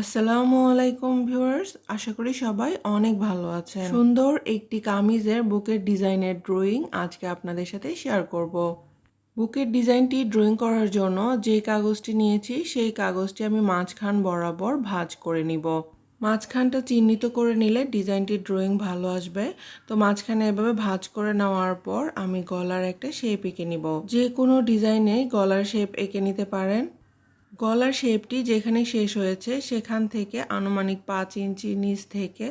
আসসালামু আলাইকুম ভিউয়ার্স, আশা করি সবাই অনেক ভালো আছেন। সুন্দর একটি কামিজের বুকের ডিজাইনের ড্রয়িং আজকে আপনাদের সাথে শেয়ার করব। বুকের ডিজাইনটি ড্রয়িং করার জন্য যে কাগজটি নিয়েছি, সেই কাগজটি আমি মাঝখান বরাবর ভাঁজ করে নিব। মাঝখানটা চিহ্নিত করে নিলে ডিজাইনটির ড্রয়িং ভালো আসবে। তো মাঝখানে এভাবে ভাঁজ করে নেওয়ার পর আমি গলার একটা শেপ এঁকে নিব। যে কোনো ডিজাইনে গলার শেপ এঁকে নিতে পারেন। গলার শেপটি যেখানে শেষ হয়েছে, সেখান থেকে আনুমানিক পাঁচ ইঞ্চি নিচ থেকে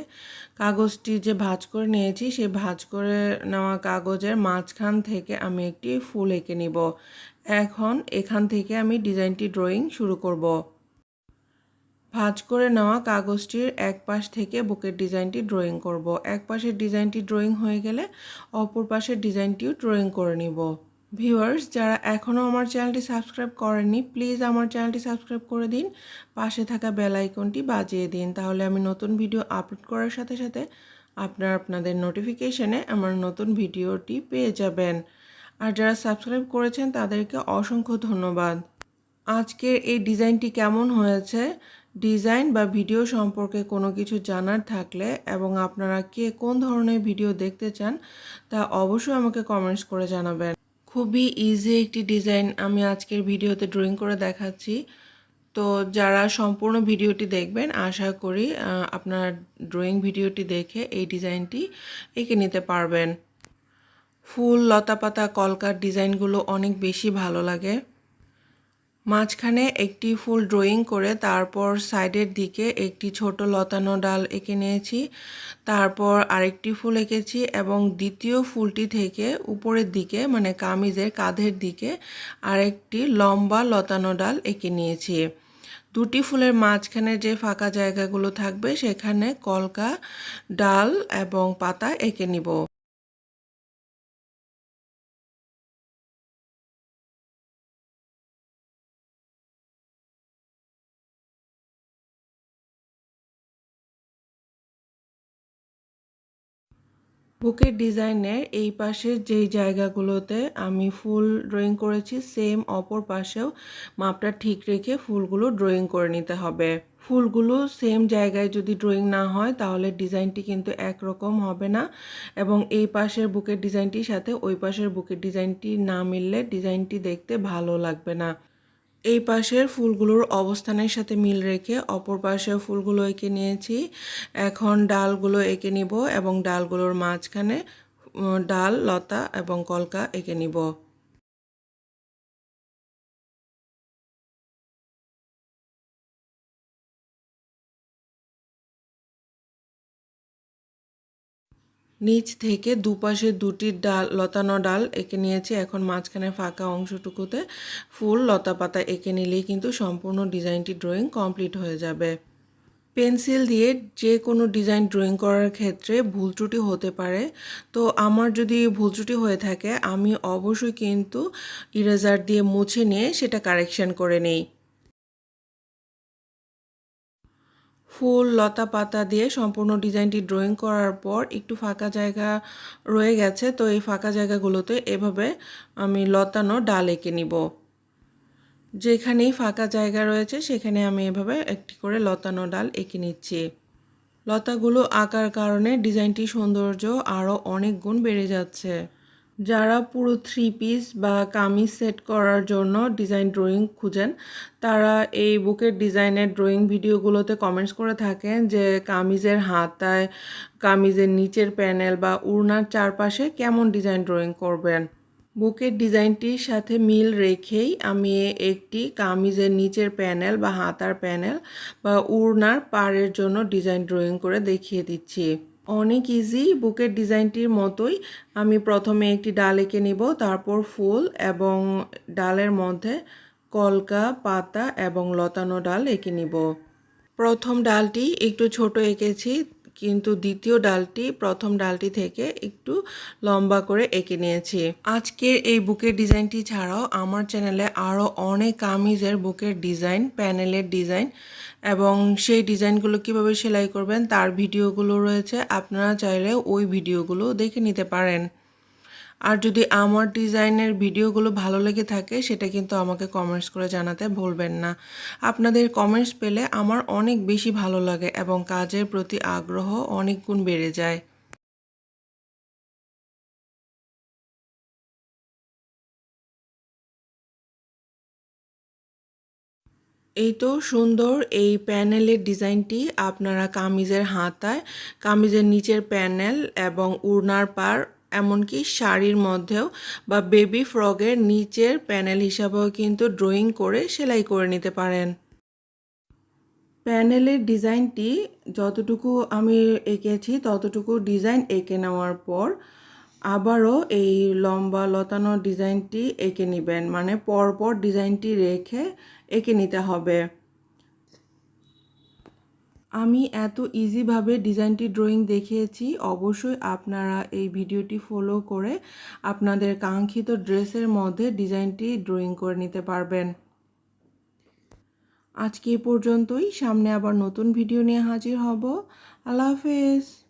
কাগজটি যে ভাঁজ করে নিয়েছি সেই ভাঁজ করে নেওয়া কাগজের মাঝখান থেকে আমি একটি ফুল এঁকে নিব। এখন এখান থেকে আমি ডিজাইনটি ড্রয়িং শুরু করব। ভাঁজ করে নেওয়া কাগজটির এক পাশ থেকে বুকের ডিজাইনটি ড্রয়িং করব। এক পাশের ডিজাইনটি ড্রয়িং হয়ে গেলে অপর পাশের ডিজাইনটিও ড্রয়িং করে নিব। ভিউয়ার্স, যারা এখনও আমার চ্যানেলটি সাবস্ক্রাইব করেননি, প্লিজ আমার চ্যানেলটি সাবস্ক্রাইব করে দিন। পাশে থাকা বেল আইকনটি বাজিয়ে দিন। তাহলে আমি নতুন ভিডিও আপলোড করার সাথে সাথে আপনার, আপনাদের নোটিফিকেশনে আমার নতুন ভিডিওটি পেয়ে যাবেন। আর যারা সাবস্ক্রাইব করেছেন, তাদেরকে অসংখ্য ধন্যবাদ। আজকের এই ডিজাইনটি কেমন হয়েছে? ডিজাইন বা ভিডিও সম্পর্কে কোনো কিছু জানার থাকলে এবং আপনারা কে কোন ধরনের ভিডিও দেখতে চান, তা অবশ্যই আমাকে কমেন্টস করে জানাবেন। খুবই ইজি একটি ডিজাইন আমি আজকের ভিডিওতে ড্রয়িং করে দেখাচ্ছি। তো যারা সম্পূর্ণ ভিডিওটি দেখবেন, আশা করি আপনার ড্রয়িং ভিডিওটি দেখে এই ডিজাইনটি এঁকে নিতে পারবেন। ফুল, লতাপাতা, কলকার ডিজাইনগুলো অনেক বেশি ভালো লাগে। মাঝখানে একটি ফুল ড্রয়িং করে তারপর সাইডের দিকে একটি ছোট লতানো ডাল এঁকে নিয়েছি। তারপর আরেকটি ফুল এঁকেছি এবং দ্বিতীয় ফুলটি থেকে উপরের দিকে মানে কামিজের কাঁধের দিকে আরেকটি লম্বা লতানো ডাল এঁকে নিয়েছি। দুটি ফুলের মাঝখানে যে ফাঁকা জায়গাগুলো থাকবে, সেখানে কলকা ডাল এবং পাতা এঁকে নিব। বুকের ডিজাইনের এই পাশের যেই জায়গাগুলোতে আমি ফুল ড্রয়িং করেছি, সেম অপর পাশেও মাপটা ঠিক রেখে ফুলগুলো ড্রয়িং করে নিতে হবে। ফুলগুলো সেম জায়গায় যদি ড্রয়িং না হয়, তাহলে ডিজাইনটি কিন্তু একরকম হবে না এবং এই পাশের বুকের ডিজাইনটির সাথে ওই পাশের বুকের ডিজাইনটি না মিললে ডিজাইনটি দেখতে ভালো লাগবে না। এই পাশের ফুলগুলোর অবস্থানের সাথে মিল রেখে অপর পাশের ফুলগুলো এঁকে নিয়েছি। এখন ডালগুলো এঁকে নিব এবং ডালগুলোর মাঝখানে ডাল, লতা এবং কলকা এঁকে নিব। নিচ থেকে দুপাশে দুটি ডাল, লতানো ডাল এঁকে নিয়েছি। এখন মাঝখানে ফাঁকা অংশটুকুতে ফুল, লতা পাতা এঁকে নিলেই কিন্তু সম্পূর্ণ ডিজাইনটি ড্রয়িং কমপ্লিট হয়ে যাবে। পেন্সিল দিয়ে যে কোনো ডিজাইন ড্রয়িং করার ক্ষেত্রে ভুল ত্রুটি হতে পারে। তো আমার যদি ভুল ত্রুটি হয়ে থাকে, আমি অবশ্যই কিন্তু ইরেজার দিয়ে মুছে নিয়ে সেটা কারেকশান করে নেই। ফুল, লতা পাতা দিয়ে সম্পূর্ণ ডিজাইনটি ড্রয়িং করার পর একটু ফাঁকা জায়গা রয়ে গেছে, তো এই ফাঁকা জায়গাগুলোতে এভাবে আমি লতানো ডাল এঁকে নিব। যেখানেই ফাঁকা জায়গা রয়েছে, সেখানে আমি এভাবে একটি করে লতানো ডাল এঁকে নিচ্ছি। লতাগুলো আঁকার কারণে ডিজাইনটি সৌন্দর্য আরও অনেক গুণ বেড়ে যাচ্ছে। যারা পুরো থ্রি পিস বা কামিজ সেট করার জন্য ডিজাইন ড্রয়িং খুঁজেন, তারা এই বুকের ডিজাইনের ড্রয়িং ভিডিওগুলোতে কমেন্টস করে থাকেন যে কামিজের হাতায়, কামিজের নিচের প্যানেল বা উড়নার চারপাশে কেমন ডিজাইন ড্রয়িং করবেন। বুকের ডিজাইনটির সাথে মিল রেখেই আমি একটি কামিজের নিচের প্যানেল বা হাতার প্যানেল বা উড়নার পাড়ের জন্য ডিজাইন ড্রয়িং করে দেখিয়ে দিচ্ছি। অনেক ইজি বুকের ডিজাইনটির মতোই। আমি প্রথমে একটি ডাল এঁকে নিব, তারপর ফুল এবং ডালের মধ্যে কলকা, পাতা এবং লতানো ডাল এঁকে নিব। প্রথম ডালটি একটু ছোট এঁকেছি কিন্তু দ্বিতীয় ডালটি, প্রথম ডালটি থেকে একটু লম্বা করে এঁকে নিয়েছি। আজকের এই বুকের ডিজাইনটি ছাড়াও আমার চ্যানেলে আরও অনেক কামিজের বুকের ডিজাইন, প্যানেলের ডিজাইন এবং সেই ডিজাইনগুলো কীভাবে সেলাই করবেন তার ভিডিওগুলো রয়েছে। আপনারা চাইলে ওই ভিডিওগুলো দেখে নিতে পারেন। আর যদি আমার ডিজাইনের ভিডিওগুলো ভালো লেগে থাকে, সেটা কিন্তু আমাকে কমেন্টস করে জানাতে ভুলবেন না। আপনাদের কমেন্টস পেলে আমার অনেক বেশি ভালো লাগে এবং কাজের প্রতি আগ্রহ অনেক গুণ বেড়ে যায়। এই তো সুন্দর এই প্যানেলের ডিজাইনটি আপনারা কামিজের হাতায়, কামিজের নিচের প্যানেল এবং উড়নার পার এমনকি শাড়ির মধ্যেও বা বেবি ফ্রগের নিচের প্যানেল হিসাবেও কিন্তু ড্রয়িং করে সেলাই করে নিতে পারেন। প্যানেলের ডিজাইনটি যতটুকু আমি এঁকেছি, ততটুকু ডিজাইন এঁকে নেওয়ার পর আবারও এই লম্বা লতানো ডিজাইনটি এঁকে নেবেন। মানে পরপর ডিজাইনটি রেখে এঁকে নিতে হবে। আমি এত ইজিভাবে ডিজাইনটি ড্রয়িং দেখিয়েছি, অবশ্যই আপনারা এই ভিডিওটি ফলো করে আপনাদের কাঙ্ক্ষিত ড্রেসের মধ্যে ডিজাইনটি ড্রয়িং করে নিতে পারবেন। আজকে পর্যন্তই, সামনে আবার নতুন ভিডিও নিয়ে হাজির হব। আল্লাহ হাফেজ।